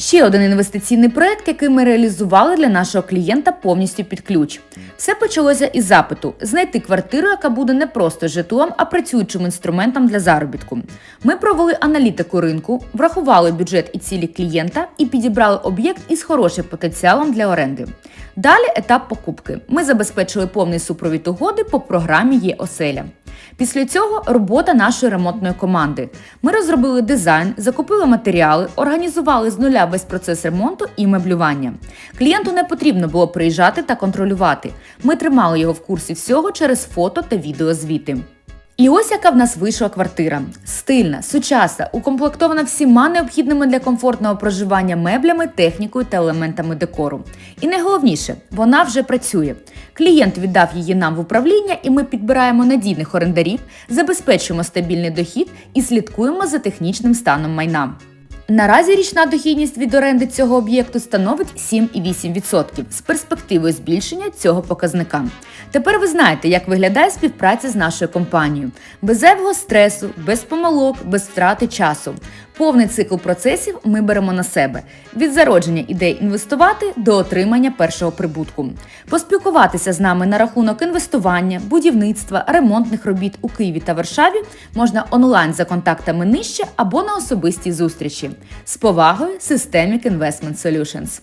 Ще один інвестиційний проект, який ми реалізували для нашого клієнта повністю під ключ. Все почалося із запиту знайти квартиру, яка буде не просто житлом, а працюючим інструментом для заробітку. Ми провели аналітику ринку, врахували бюджет і цілі клієнта і підібрали об'єкт із хорошим потенціалом для оренди. Далі етап покупки. Ми забезпечили повний супровід угоди по програмі Є оселя. Після цього робота нашої ремонтної команди. Ми розробили дизайн, закупили матеріали, організували з нуля весь процес ремонту і меблювання. Клієнту не потрібно було приїжджати та контролювати. Ми тримали його в курсі всього через фото та відеозвіти. І ось яка в нас вийшла квартира: стильна, сучасна, укомплектована всіма необхідними для комфортного проживання меблями, технікою та елементами декору. І найголовніше, вона вже працює. Клієнт віддав її нам в управління, і ми підбираємо надійних орендарів, забезпечуємо стабільний дохід і слідкуємо за технічним станом майна. Наразі річна дохідність від оренди цього об'єкту становить 7,8% з перспективою збільшення цього показника. Тепер ви знаєте, як виглядає співпраця з нашою компанією. Без зайвого стресу, без помилок, без втрати часу. Повний цикл процесів ми беремо на себе від зародження ідей інвестувати до отримання першого прибутку. Поспілкуватися з нами на рахунок інвестування, будівництва, ремонтних робіт у Києві та Варшаві можна онлайн за контактами нижче або на особистій зустрічі. З повагою Systemic Investment Solutions.